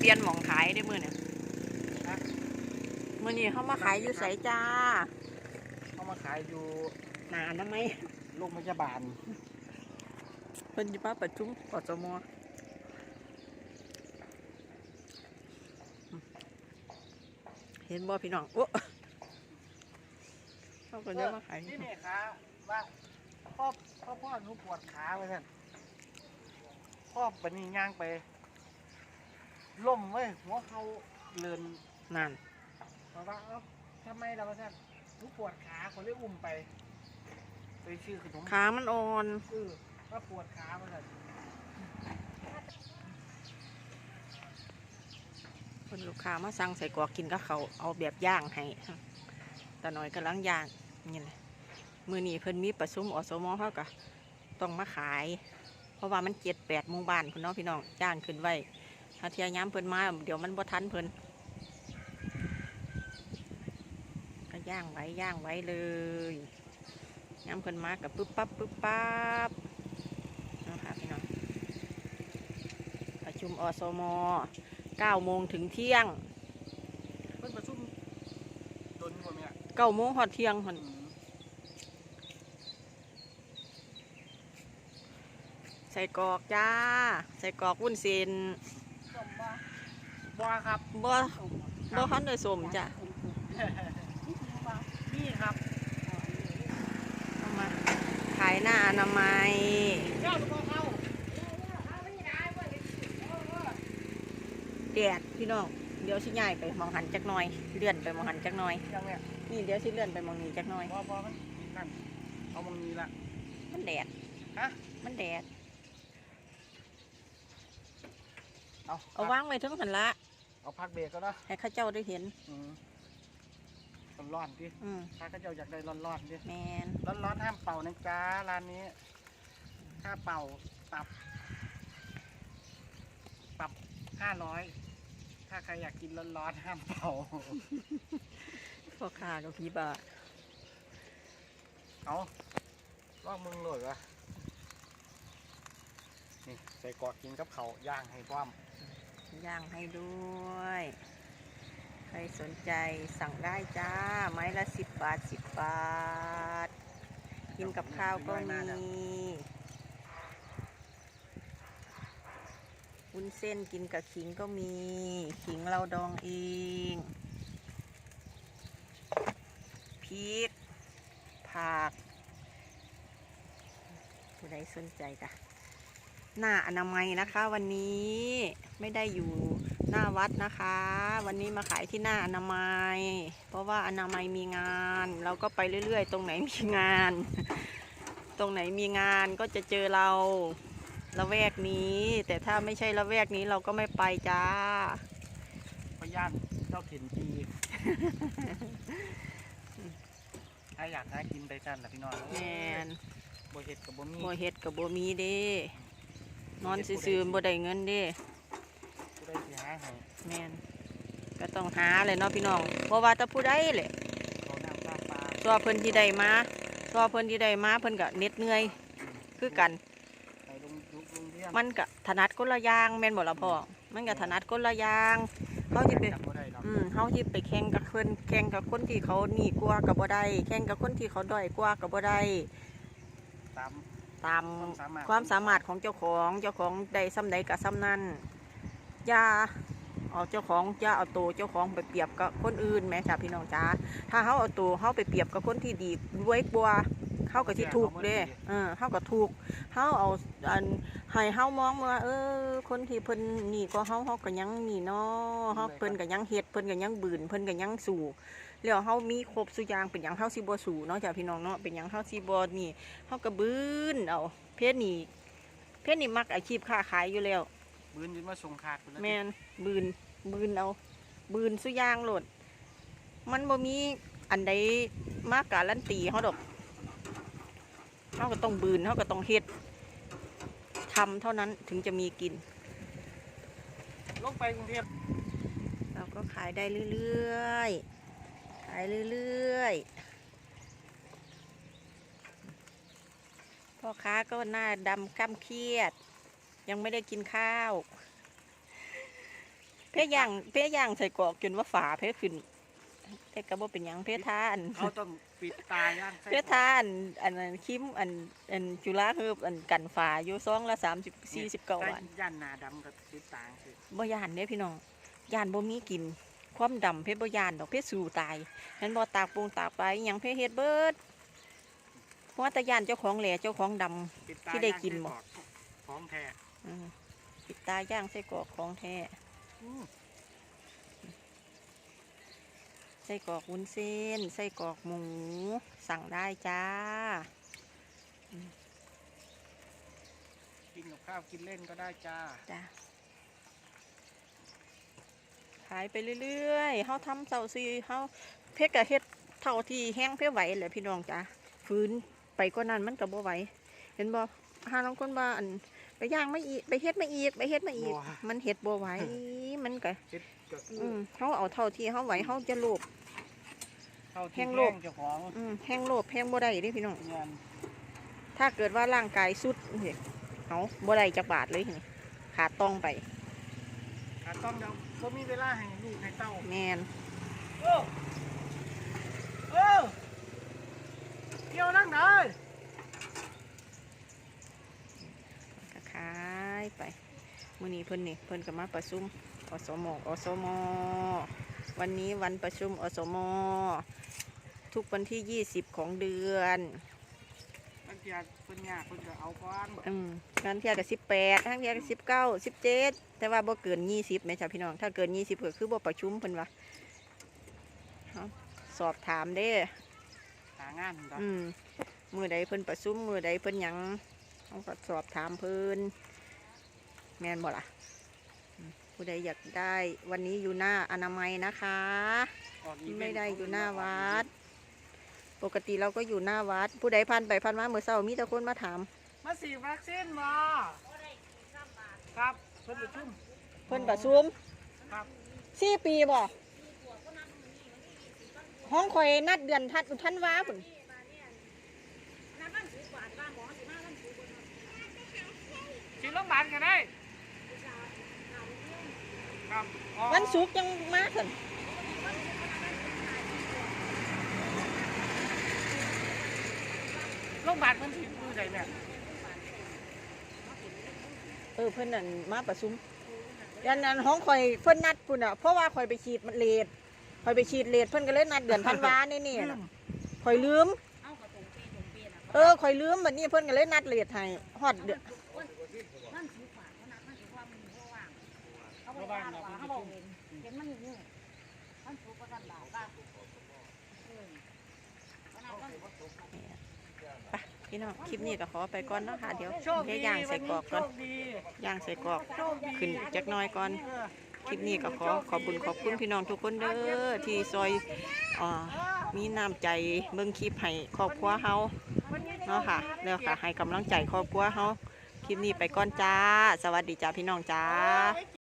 เปลี่ยนหมองขายได้มือเนี่ยนะมือนี้เขามาขายอยู่ไสจ้าเขามาขายอยู่หนานะไหมโรงพยาบาลเพิ่นอยู่มาประชุมกสมเห็นบ่พี่น้องโอ้เขาก็จะมาขายนี่เนี่ยขาว่าพ่อพ่อพ่อหนูปวดขาไปท่านพ่อปนีย่างไป ล่มเว้ยหัวเขาเลินนั่นบอกว่าเอ้าทำไมเราท่านหนูปวดขาคนเลยอุ้มไปไปชื่อขนมขามันอ่อนเออว่าปวดขาไปท่านเพิ่นลูกค้ามาสั่งใส่กรอกกินก็เขาวเอาแบบย่างให้แต่น้อยกำลังย่างนี่แหละมือนี้เพิ่นมีประชุมอสมเขาก็ต้องมาขาย เพราะว่ามันเจ็ดแปดหมู่บ้านพุ่นเนาะพี่น้องจ้างขึ้นไว้ ถ้าเทียย้ำเพิ่นมาเดี๋ยวมันบ่ทันเพิ่นก็ย่างไว้ย่างไว้เลยย้ำเพิ่นมากับปึ๊บปั๊บปึ๊บปั๊บนะคะพี่น้องประชุมอสมเก้าโมงถึงเที่ยงเพิ่นประชุมโดนกว่าไหมอะเก้าโมงหอดเที่ยงหั่นใส่กรอกจ้า ใส่กรอกวุ้นเส้นสมบ่ บ่ครับบ่บ่คันได้สมจ้ะนี่ครับเอามาขายหน้าอนามัยเจ้าตัวเขาแดดพี่น้องเดี๋ยวสิย้ายไปหมองหันจักหน่อย เลื่อนไปหมองหันจักหน่อย ยังเนี่ยนี่เดี๋ยวสิเลื่อนไปหมองนี้จักหน่อยบ่บ่มันนั่นเอามองนี้ละมันแดดฮะมันแดดเอาเอาวางไว้เทั้งหันละ เอาพักเบรกก็เนาะให้เข้าเจ้าได้เห็นอืมร้อนๆดิอืมถ้าเขาเจ้าอยากได้ร้อนๆดิแมนร้อนๆห้ามเป่านะจ๊ะร้านนี้ ถ้าเป่าปรับ ปรับห้าร้อยถ้าใครอยากกินร้อนๆห้ามเป่า พ่อค้ากับพี่บาทเอาลอกมึงเลยวะนี่ใส่กรอกกินกับเขาวย่างให้พร้อม ย่างให้ด้วย ใครสนใจสั่งได้จ้า ไม้ละสิบบาทสิบบาท กินกับข้าวก็มีวุ้นเส้นกินกับขิงก็มี ขิงเราดองเองพริกผักผู้ใดสนใจจ้ะ หน้าอนามัยนะคะ วันนี้ไม่ได้อยู่หน้าวัดนะคะ วันนี้มาขายที่หน้าอนามัย เพราะว่าอนามัยมีงาน เราก็ไปเรื่อยๆ ตรงไหนมีงาน ตรงไหนมีงานก็จะเจอเราละแวกนี้ แต่ถ้าไม่ใช่ละแวกนี้เราก็ไม่ไปจ้าพย่านเจ้าเข็นจีถ้าอยากหากินไปกันนะพี่น้องแมนบ่เห็ดกับบ่มีบ่เฮ็ดกับบ่มีเด้ นอนซื่อๆบ่ได้เงินเด้ผู้ใดสิหาให้แมนก็ต้องหาเลยเนาะพี่น้องเพราะว่าถ้าผู้ใดแหละเขาน้ำตาปลาตัวเพิ่นที่ได้มาตัวเพิ่นที่ได้มาเพิ่นก็เหน็ดเหนื่อยคือกัน ไปลงยุคลงเรียนมันก็ถนัดคนละอย่างแม่นบ่ล่ะพ่อมันก็ถนัดคนละอย่างเขาสิไปจำบ่ได้หรอกอืมเฮาที่ไปแข่งกับเพิ่นแข่งกับคนที่เขานี่กว่าก็บ่ได้แข่งกับคนที่เขาด้อยกว่าก็บ่ได้ตาม ตามความสามารถความสามารถของเจ้าของเจ้าของได้ซ้ำใดก็ซ้ำนั้นอย่าเอาเจ้าของอย่าเอาตัวเจ้าของไปเปรียบกับคนอื่นแหม่จ้าพี่น้องจ้าถ้าเฮาเอาตัวเฮาไปเปรียบกับคนที่ดีรวยกว่าเฮาก็สิถูกเด้เออเฮาก็ถูกเฮาเอาอันให้เฮามองว่า เออ คนที่เพิ่นนี่ก็เฮาเฮาก็ยังนี่เนาะเฮาเพิ่นก็ยังเฮ็ดเพิ่นก็ยังบืนเพิ่นก็ยังสู้ แล้วเฮามีครบสุอย่างเป็นหยังเฮาสิบ่สู้เนาะจ้าพี่น้องเนาะเป็นหยังเฮาสิบ่นี่เขาก็บืนเอาเพศนี่เพศนี่มักอาชีพค้าขายอยู่แล้วบืนยินว่าส่งขาดคนละแมนบืนบืนเอา บืนสุอยางโหลด มันบ่มีอันใดมากการันตีเขาดอกเขาก็ต้องบืนเขาก็ต้องเฮ็ดทำเท่านั้นถึงจะมีกิน ลงไปกรุงเทพเราก็ขายได้เรื่อยๆ ขายเรื่อยๆ พ่อค้าก็หน้าดำก้ำเครียด ยังไม่ได้กินข้าว เพย่างเพย่างใส่กรอกจนว่าฝาเพขึ้นแต่ก็บ่เป็นหยังเพทานเขาต้องปิดตาย่างไส้เพทาน อันนั้นคิมอันอันจุฬาคืออันกันฝาอยู่ซองละ30 40กร9บาทย่านหนาดำกับปิดตาสิบ่ย่านเด้พี่น้องย่านบ่มีกิน ความดำเพชรบ่ย่านดอกเพชรสู่ตายเห็นบ่ตากปรุงตากไปอิหยังเพชรเฮ็ดเบิดเพราะว่าแต่ย่านเจ้าของแหล่เจ้าของดำปิดตาที่ได้กินบ่ย่างไส้กรอกของแท้อืมปิดตาย่างไส้กรอกของแท้อืมไส้กรอกวุ้นเส้นไส้กรอกหมู สั่งได้จ้ากินกับข้าวกินเล่นก็ได้จ้าจ้า ขายไปเรื่อยๆเฮาทำเสาซีเฮาเพชรกะเฮ็ดเท่าที่แห้งเพื่อไหวแหละพี่น้องจ้าฟื้นไปก็นั้นมันก็บ่ไหวเห็นบ่หาน้องคนบ้าอันไปย่างไม่อีกไปเฮ็ดไม่อีกไปเฮ็ดไม่อีก มันเฮ็ดบ่ไหวมันก็เจ็ดก็คืออืมเฮาเอาเท่าที่เฮาไหวเฮาจะโลภเท่าแห้ที่งแห้โลกงเจ้าของอืมแห้งโลภแห้งบ่ได้เด้พี่น้องเงินถ้าเกิดว่าร่างกายสุดนี่เอาบ่ได้จักบาทเลยนี่ขาดต้องไปขาต้องเดี๋ย วก็มีเวลาให้ลูกให้เต้าแมนโอ้โอ้เกี่ยวนั่งไหนก็ขายไปมื้อนี้เพิ่นนี่เพิ่นก็มาประชุมอสมอสมวันนี้วันประชุมอสมทุกวันที่ 20 ของเดือน บางทีเพิ่นยากเพิ่นก็เอาก้อนอืมงานเที่ยก็18ทั้งเที่ยก็19 17แต่ว่าบ่เกิน20แม่จ้าพี่น้อง ถ้าเกิน20ก็คือบ่ประชุมเพิ่นว่าเอาสอบถามเด้ หางานดอกอืมมือใดเพิ่นประชุมมือใดเพิ่นหยังเขาก็สอบถามเพิ่นแม่นบ่ล่ะอืมผู้ใดอยากได้ วันนี้อยู่หน้าอนามัยนะคะ ออกอีเวนต์ไม่ได้อยู่หน้าวัด ปกติเราก็อยู่หน้าวัด ผู้ใดผ่านไปผ่านมาเมื่อเช้ามีแต่คนมาถาม มาสีดวัคซีนมาครับเพิ่นประชุมเพิ่นประชุมครับสี่ปีบ่ห้องคอยนัดเดือนทัดท่านว้าพุ่นสีโรงพยาบาลก็ได้ครับอ๋อวันศุกร์ยังมาสิ โรงพยาบาลเพิ่นสิมือใดแม่เออเพิ่นนั่นมาประชุมยันนั้นห้องคอยเพิ่นนัดพุ่นอะเพราะว่าคอยไปฉีดมันเลทคอยไปฉีดเลทเพิ่นก็เลยนัดเดือนธันวานี่นี่น่ะคอยลืม เออคอยลืมบัดนี้เพิ่นก็เลยนัดเลทให้ฮอดเดือน ปพี่น้องคลิปนี้ก็ขอไปก่อนเนาะค่ะ เดี๋ยวโชคเทดีย่างใส่กรอกก่อนย่างใส่กรอกขึ้นจักหน้อยก่อนคลิปนี้ก็ขอขอบคุญขอบคุณพี่น้องทุกคนเด้อที่ซอยอมีน้ำใจเบิ่งคลิปให้ครอบครัวเฮาเนาะค่ะแล้วก็ให้กำลังใจครอบครัวเฮาคลิปนี้ไปก่อนจ้า สวัสดีจ้าพี่น้องจ้า